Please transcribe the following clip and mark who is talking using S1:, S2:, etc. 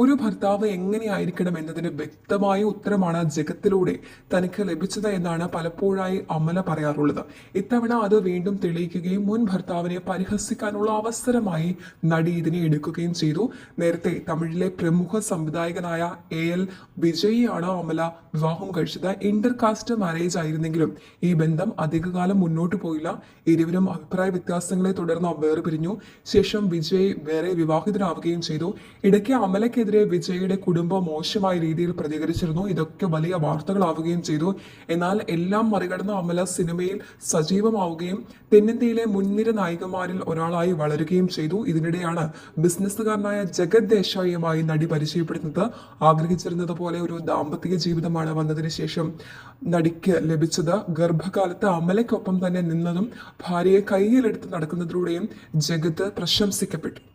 S1: ഒരു ഭർത്താവ് എങ്ങനെയായിരിക്കണം എന്നതിന് വ്യക്തമായ ഉത്തരമാണ് ജഗത്തിലൂടെ തനിക്ക് ലഭിച്ചത് എന്നാണ് പലപ്പോഴായി അമല പറയാറുള്ളത്. ഇത്തവണ അത് വീണ്ടും തെളിയിക്കുകയും മുൻ ഭർത്താവിനെ പരിഹസിക്കാനുള്ള അവസരമായി നടി ഇതിനെ എടുക്കുകയും ചെയ്തു. നേരത്തെ തമിഴിലെ പ്രമുഖ സംവിധായകനായ എ എൽ വിജയിയാണ് അമല വിവാഹം കഴിച്ചത്. ഇന്റർ കാസ്റ്റ് മാരേജ് ആയിരുന്നെങ്കിലും ഈ ബന്ധം അധികകാലം മുന്നോട്ട് പോയില്ല. ഇരുവരും അഭിപ്രായ വ്യത്യാസങ്ങളെ തുടർന്ന് വേർപിരിഞ്ഞു. ശേഷം വിജയ് വേറെ വിവാഹിതനാവുകയും ചെയ്തു. ഇടയ്ക്ക് അമലയ്ക്കെതിരെ വിജയുടെ കുടുംബം മോശമായ രീതിയിൽ പ്രതികരിച്ചിരുന്നു. ഇതൊക്കെ വലിയ വാർത്തകളാവുകയും ചെയ്തു. എന്നാൽ എല്ലാം മറികടന്ന് അമല സിനിമയിൽ സജീവമാവുകയും തെന്നിന്ത്യയിലെ മുൻനിര നായികമാരിൽ ഒരാളായി വളരുകയും ചെയ്തു. ഇതിനിടെയാണ് ബിസിനസ്സുകാരനായ ജഗത് ദേശായിയുമായി നടി പരിചയപ്പെടുന്നത്. ആഗ്രഹിച്ചിരുന്നത് പോലെ ഒരു ദാമ്പത്തിക ജീവിതമാണ് വന്നതിന് ശേഷം നടിക്ക് ലഭിച്ചത്. ഗർഭകാലത്ത് അമലയ്ക്കൊപ്പം തന്നെ നിന്നതും ഭാര്യയെ കയ്യിലെടുത്ത് നടക്കുന്നതിലൂടെയും ജഗത്ത് പ്രശംസിക്കപ്പെട്ടു.